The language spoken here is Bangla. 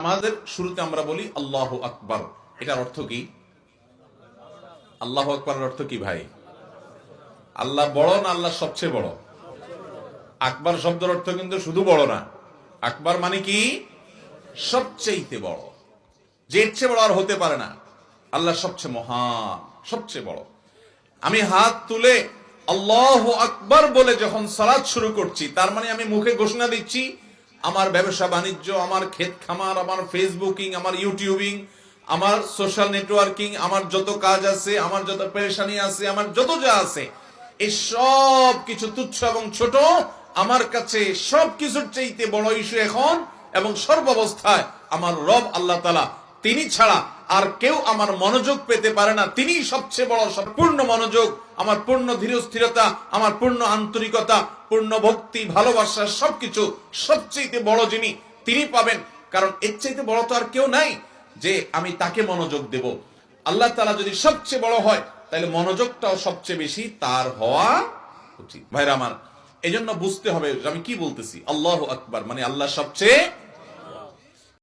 আমাদের শুরুতে আমরা বলি আল্লাহ আকবার। এটার অর্থ কি? আল্লাহ আকবরের অর্থ কি ভাই? আল্লাহ বড় না আল্লাহ সবচেয়ে বড়? আকবর শব্দের অর্থ কিন্তু শুধু বড় না। আকবর মানে কি? সবচেয়েতে বড়। যে চেয়ে বড় আর হতে পারে না। আল্লাহ সবচেয়ে মহান, সবচেয়ে বড়। আমি হাত তুলে আল্লাহ আকবর বলে যখন সালাদ শুরু করছি, তার মানে আমি মুখে ঘোষণা দিচ্ছি আমার ব্যবসা বাণিজ্য, আমার ক্ষেত খামার, আমার ফেসবুকিং আমার ইউটিউবিং আমার সোশ্যাল নেটওয়ার্কিং আমার যত কাজ আছে, আমার যত পেরেশানি আছে, আমার যত যা আছে, এই সব কিছু তুচ্ছ এবং ছোট, আমার কাছে সব কিছুর চাইতে বড় ইস্যু এখন এবং সর্বাবস্থায় আমার রব আল্লাহ তালা তিনি ছাড়া আর কেউ আমার মনোযোগ পেতে পারে না। তিনি সবচেয়ে বড় পূর্ণ মনোযোগ, আমার পূর্ণ ধীর স্থিরতা আমার পূর্ণ আন্তরিকতা, পূর্ণ ভক্তি, ভালোবাসা, সবকিছু সবচেয়ে বড় যিনি, তিনি পাবেন। কারণ এর চাইতে বড় তো আর কেউ নাই যে আমি তাকে মনোযোগ দেব। আল্লাহ তালা যদি সবচেয়ে বড় হয়, তাহলে মনোযোগটাও সবচেয়ে বেশি তার হওয়া উচিত। ভাইরা আমার এই বুঝতে হবে আমি কি বলতেছি। আল্লাহ আকবার মানে আল্লাহ সবচেয়ে